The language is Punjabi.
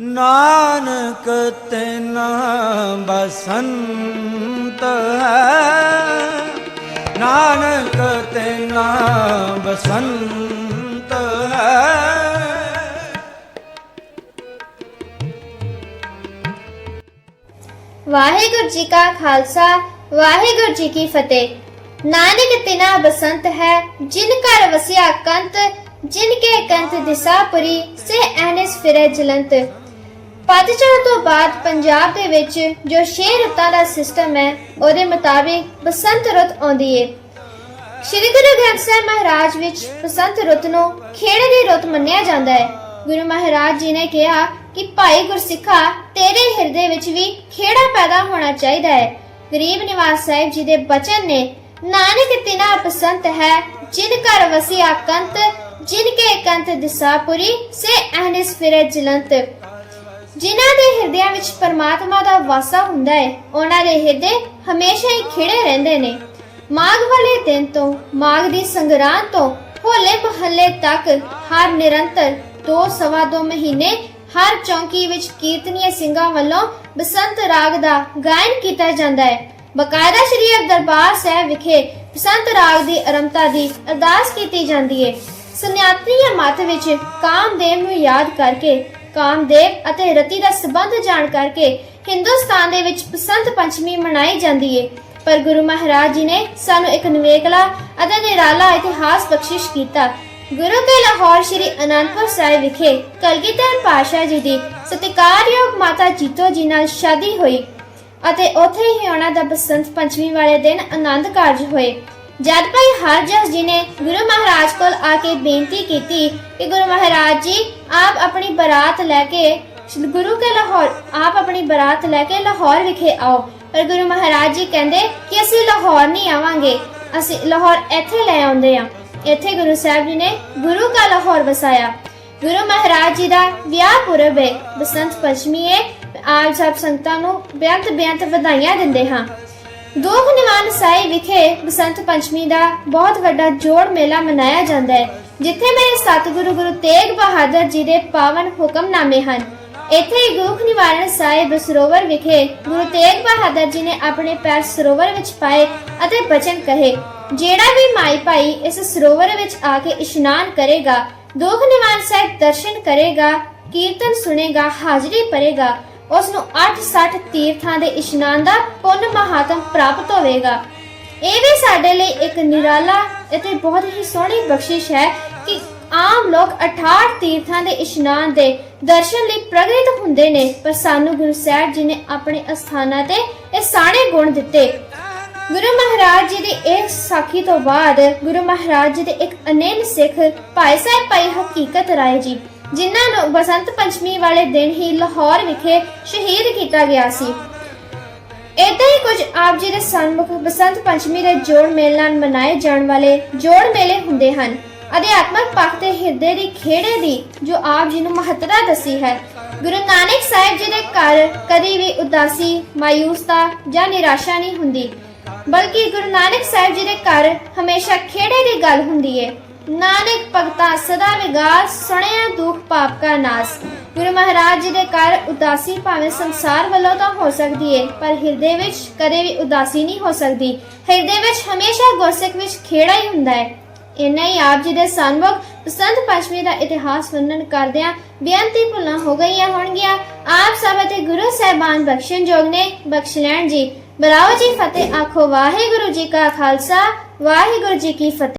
ਨਾਨਕ ਤੈਨਾ ਬਸੰਤ ਹੈ। ਨਾਨਕ ਤੈਨਾ ਬਸੰਤ ਹੈ। ਵਾਹਿਗੁਰੂ ਜੀ ਕਾ ਖਾਲਸਾ, ਵਾਹਿਗੁਰੂ ਜੀ ਕੀ ਫਤਿਹ। ਨਾਨਕ ਤਿਨਾ ਬਸੰਤ ਹੈ, ਜਿਨ ਘਰ ਵਸਿਆ ਕੰਤ, ਜਿਨ ਕੇ ਕੰਤ ਦਿਸਾਪੁਰੀ ਸੇ ਐਨਿਸ ਫਿਰੇ ਜਲੰਤ। ਪਤਝੜ ਤੋਂ ਬਾਅਦ ਪੰਜਾਬ ਦੇ ਵਿੱਚ ਜੋ ਛੇ ਰੁੱਤਾਂ ਦਾ ਸਿਸਟਮ ਹੈ, ਉਹਦੇ ਮੁਤਾਬਿਕ ਬਸੰਤ ਰੁੱਤ ਆਉਂਦੀ ਏ। ਸ਼੍ਰੀ ਗੁਰੂ ਗ੍ਰੰਥ ਸਾਹਿਬ ਮਹਾਰਾਜ ਵਿੱਚ ਬਸੰਤ ਰੁੱਤ ਨੂੰ ਖੇੜੇ ਦੀ ਰੁੱਤ ਮੰਨਿਆ ਜਾਂਦਾ ਹੈ। ਗੁਰੂ ਮਹਾਰਾਜ ਜੀ ਨੇ ਕਿਹਾ ਕਿ, ਭਾਈ ਗੁਰਸਿੱਖਾ, ਤੇਰੇ ਹਿਰਦੇ ਵਿੱਚ ਵੀ ਖੇੜਾ ਪੈਦਾ ਹੋਣਾ ਚਾਹੀਦਾ ਹੈ। ਗਰੀਬ ਨਿਵਾਸ ਸਾਹਿਬ ਜੀ ਦੇ ਬਚਨ ਨੇ, ਨਾਨਕ ਤਿਨਾ ਬਸੰਤ ਹੈ, ਜਿਨ ਘਰ ਵਸਿਆ ਕੰਤ ਜਿਨ ਕੇ ਕੰਤ ਦਿਸਾਪੁਰੀ ਸੇ ਅਹਨਿਸ ਫਿਰੇ ਜਲੰਤ। ਜਿਨ੍ਹਾਂ ਦੇ ਹਿਰਦਿਆਂ ਵਿੱਚ ਪਰਮਾਤਮਾ ਦਾ ਵਾਸਾ ਹੁੰਦਾ ਹੈ, ਉਹਨਾਂ ਦੇ ਹਿਰਦੇ ਹਮੇਸ਼ਾ ਹੀ ਖਿੜੇ ਰਹਿੰਦੇ ਨੇ। ਮਾਘ ਵਾਲੇ ਦਿਨ ਤੋਂ ਮਾਘ ਦੀ ਸੰਗਰਾਂਦ ਤੋਂ ਹੋਲੇ ਮਹੱਲੇ ਤੱਕ ਹਰ ਨਿਰੰਤਰ ਦੋ ਸਵਾ ਦੋ ਮਹੀਨੇ ਹਰ ਚੌਂਕੀ ਵਿੱਚ ਕੀਰਤਨੀਏ ਸਿੰਘਾਂ ਵੱਲੋਂ ਬਸੰਤ ਰਾਗ ਦਾ ਗਾਇਨ ਕੀਤਾ ਜਾਂਦਾ ਹੈ। ਬਕਾਇਦਾ ਸ਼੍ਰੀ ਦਰਬਾਰ ਸਾਹਿਬ ਵਿਖੇ ਬਸੰਤ ਰਾਗ ਦੀ ਅਰੰਭਤਾ ਦੀ ਅਰਦਾਸ ਕੀਤੀ ਜਾਂਦੀ ਹੈ। ਸੰਨਿਆਤਰੀ ਮੱਤ ਵਿੱਚ ਕਾਮਦੇਵ ਨੂੰ ਯਾਦ ਕਰਕੇ ਕਾਮਦੇਵ ਅਤੇ ਰਤੀ ਦਾ ਸਬੰਧ ਜਾਣ ਕਰਕੇ ਹਿੰਦੁਸਤਾਨ ਦੇ ਵਿੱਚ ਬਸੰਤ ਪੰਚਮੀ ਮਨਾਈ ਜਾਂਦੀ ਹੈ ਪਰ ਗੁਰੂ ਮਹਾਰਾਜ ਜੀ ਨੇ ਸਾਨੂੰ ਇੱਕ ਨਿਵੇਕਲਾ ਅਤੇ ਨਿਰਾਲਾ ਇਤਿਹਾਸ ਬਖਸ਼ਿਸ਼ ਕੀਤਾ। ਗੁਰੂ ਕੇ ਲਾਹੌਰ ਸ੍ਰੀ ਅਨੰਦਪੁਰ ਸਾਹਿਬ ਵਿਖੇ ਕਲਗੀਧਰ ਪਾਸ਼ਾ ਜੀ ਦੀ ਸਤਿਕਾਰਯੋਗ ਮਾਤਾ ਜੀਤੋ ਜੀ ਨਾਲ ਸ਼ਾਦੀ ਹੋਈ ਅਤੇ ਉੱਥੇ ਹੀ ਉਹਨਾਂ ਦਾ ਬਸੰਤ ਪੰਚਮੀ ਵਾਲੇ ਦਿਨ ਆਨੰਦ ਕਾਰਜ ਹੋਏ। ਜਦ ਭਾਈ ਹਰਜਸ ਜੀ ਨੇ ਗੁਰੂ ਮਹਾਰਾਜ ਕੋਲ ਆ ਕੇ ਬੇਨਤੀ ਕੀਤੀ ਕਿ ਗੁਰੂ ਮਹਾਰਾਜ ਜੀ, ਆਪ ਆਪਣੀ ਬਰਾਤ ਲੈ ਕੇ ਗੁਰੂ ਕੇ ਲਾਹੌਰ, ਆਪ ਆਪਣੀ ਬਰਾਤ ਲੈ ਕੇ ਲਾਹੌਰ ਵਿਖੇ ਆਓ। ਪਰ ਗੁਰੂ ਮਹਾਰਾਜ ਜੀ ਕਹਿੰਦੇ ਕਿ ਅਸੀਂ ਲਾਹੌਰ ਨਹੀਂ ਆਵਾਂਗੇ, ਅਸੀਂ ਲਾਹੌਰ ਇੱਥੇ ਲੈ ਆਉਂਦੇ ਆ ਇੱਥੇ ਗੁਰੂ ਸਾਹਿਬ ਜੀ ਨੇ ਗੁਰੂ ਕਾ ਲਾਹੌਰ ਵਸਾਇਆ। ਗੁਰੂ ਮਹਾਰਾਜ ਜੀ ਦਾ ਵਿਆਹ ਪੁਰਬ ਹੈ ਬਸੰਤ ਪੰਚਮੀ ਹੈ ਆਪ ਸਭ ਸੰਗਤਾਂ ਨੂੰ ਬੇਅੰਤ ਬੇਅੰਤ ਵਧਾਈਆਂ ਦਿੰਦੇ ਹਾਂ। ਦੋਖ ਨਿਵਾਨ ਸਾਹਿਬ ਵਿਖੇ ਬਸੰਤ ਪੰਚਮੀ ਦਾ ਬਹੁਤ ਵੱਡਾ ਜੋੜ ਮੇਲਾ ਮਨਾਇਆ ਜਾਂਦਾ ਹੈ, ਜਿੱਥੇ ਮੇਰੇ ਸਤਿਗੁਰੂ ਗੁਰੂ ਤੇਗ ਬਹਾਦਰ ਜੀ ਦੇ ਪਾਵਨ ਹੁਕਮਨਾਮੇ ਹਨ। ਇੱਥੇ ਹੀ ਗੋਖ ਨਿਵਾਰਨ ਸਾਹਿਬ ਸਰੋਵਰ ਵਿਖੇ ਗੁਰੂ ਤੇਗ ਬਹਾਦਰ ਜੀ ਨੇ ਆਪਣੇ ਪੈਰ ਸਰੋਵਰ ਵਿੱਚ ਪਾਏ ਅਤੇ ਬਚਨ ਕਹੇ, ਜਿਹੜਾ ਵੀ ਮਾਈ ਭਾਈ ਇਸ ਸਰੋਵਰ ਵਿੱਚ ਆ ਕੇ ਇਸ਼ਨਾਨ ਕਰੇਗਾ ਦੁਖ ਨਿਵਾਰਨ ਸਾਹਿਬ ਦਰਸ਼ਨ ਕਰੇਗਾ, ਕੀਰਤਨ ਸੁਣੇਗਾ, ਹਾਜ਼ਰੀ ਭਰੇਗਾ ਉਸ ਨੂੰ 860 ਤੀਰਥਾਂ ਦੇ ਇਸ਼ਨਾਨ ਦਾ ਪੁੰਨ ਮਹਾਤਮ ਪ੍ਰਾਪਤ ਹੋਵੇਗਾ। ਇਹ ਵੀ ਸਾਡੇ ਲਈ ਇੱਕ ਨਿਰਾਲਾ ਅਤੇ ਬਹੁਤ ਹੀ ਸੋਹਣੀ ਬਖਸ਼ਿਸ਼ ਹੈ ਕਿ ਆਮ ਲੋਕ 68 ਤੀਰਥਾਂ ਦੇ ਇਸ਼ਨਾਨ ਦੇ ਦਰਸ਼ਨ ਲਈ ਪ੍ਰਗਟ ਹੁੰਦੇ ਨੇ, ਪਰ ਸਾਨੂੰ ਗੁਰੂ ਸਾਹਿਬ ਜੀ ਨੇ ਆਪਣੇ ਅਸਥਾਨਾਂ ਤੇ ਇਹ ਸਾਰੇ ਗੁਣ ਦਿੱਤੇ। ਗੁਰੂ ਮਹਾਰਾਜ ਜੀ ਦੀ ਇਹ ਸਾਖੀ ਤੋਂ ਬਾਅਦ ਗੁਰੂ ਮਹਾਰਾਜ ਜੀ ਦੇ ਇੱਕ ਅਨੇਲ ਸਿੱਖ ਭਾਈ ਸਾਹਿਬ ਭਾਈ ਹਕੀਕਤ ਰਾਏ ਜੀ ਜਿਨ੍ਹਾਂ ਨੂੰ ਬਸੰਤ ਪੰਚਮੀ ਵਾਲੇ ਦਿਨ ਹੀ ਲਾਹੌਰ ਵਿਖੇ ਸ਼ਹੀਦ ਕੀਤਾ ਗਿਆ ਸੀ। ਇਦਾਂ ਹੀ ਕੁਝ ਆਪ ਜੀ ਦੇ ਸਨਮੁਖ ਬਸੰਤ ਪੰਚਮੀ ਦੇ ਜੋੜ ਮੇਲ ਨਾਲ ਮਨਾਏ ਜਾਣ ਵਾਲੇ ਜੋੜ ਮੇਲੇ ਹੁੰਦੇ ਹਨ। ਅਧਿਆਤਮਕ ਪੱਖ ਤੇ ਹਿਰਦੇ ਦੀ ਖੇੜੇ ਦੀ ਜੋ ਆਪ ਜੀ ਨੂੰ ਮਹੱਤਤਾ ਦੱਸੀ ਹੈ। ਗੁਰੂ ਨਾਨਕ ਸਾਹਿਬ ਜੀ ਦੇ ਘਰ ਕਦੀ ਵੀ ਉਦਾਸੀ ਮਾਇੂਸਤਾ ਜਾਂ ਨਿਰਾਸ਼ਾ ਨਹੀਂ ਹੁੰਦੀ। ਬਲਕਿ ਗੁਰੂ ਨਾਨਕ ਸਾਹਿਬ ਜੀ ਦੇ ਘਰ ਹਮੇਸ਼ਾ ਖੇੜੇ ਦੀ ਗੱਲ ਹੁੰਦੀ ਹੈ ਨਾਨਕ ਭਗਤਾ ਸਦਾ ਵਿਗਾਸ, ਸੁਣਿਆ ਦੁਖ ਪਾਪ ਕਾ ਨਾਸ। ਗੁਰੂ ਮਹਾਰਾਜ ਜੀ ਦੇ ਘਰ ਉਦਾਸੀ ਭਾਵੇਂ ਸੰਸਾਰ ਵੱਲੋਂ ਤਾਂ ਹੋ ਸਕਦੀ ਹੈ ਪਰ ਹਿਰਦੇ ਵਿੱਚ ਕਦੇ ਵੀ ਉਦਾਸੀ ਨਹੀਂ ਹੋ ਸਕਦੀ। ਹਿਰਦੇ ਵਿੱਚ ਹਮੇਸ਼ਾ ਗੁਰਸਿੱਖ ਵਿੱਚ ਖੇੜਾ ਹੀ ਹੁੰਦਾ ਹੈ ਇੰਨਾ ਹੀ ਆਪ ਜੀ ਦੇ ਸਨਮੁਖ ਬਸੰਤ ਪੰਚਮੀ ਦਾ ਇਤਿਹਾਸ ਵਰਣਨ ਕਰਦਿਆਂ ਬੇਅੰਤੀ ਭੁੱਲਾਂ ਹੋ ਗਈਆਂ ਹੋਣਗੀਆਂ। ਆਪ ਸਭ ਅਤੇ ਗੁਰੂ ਸਾਹਿਬਾਨ ਬਖਸ਼ਣ ਜੋਗ ਨੇ, ਬਖਸ਼ ਲੈਣ ਜੀ। ਬਰਾਓ ਜੀ ਫਤਿਹ ਆਖੋ, ਵਾਹਿਗੁਰੂ ਜੀ ਕਾ ਖਾਲਸਾ, ਵਾਹਿਗੁਰੂ ਜੀ ਕੀ ਫਤਿਹ।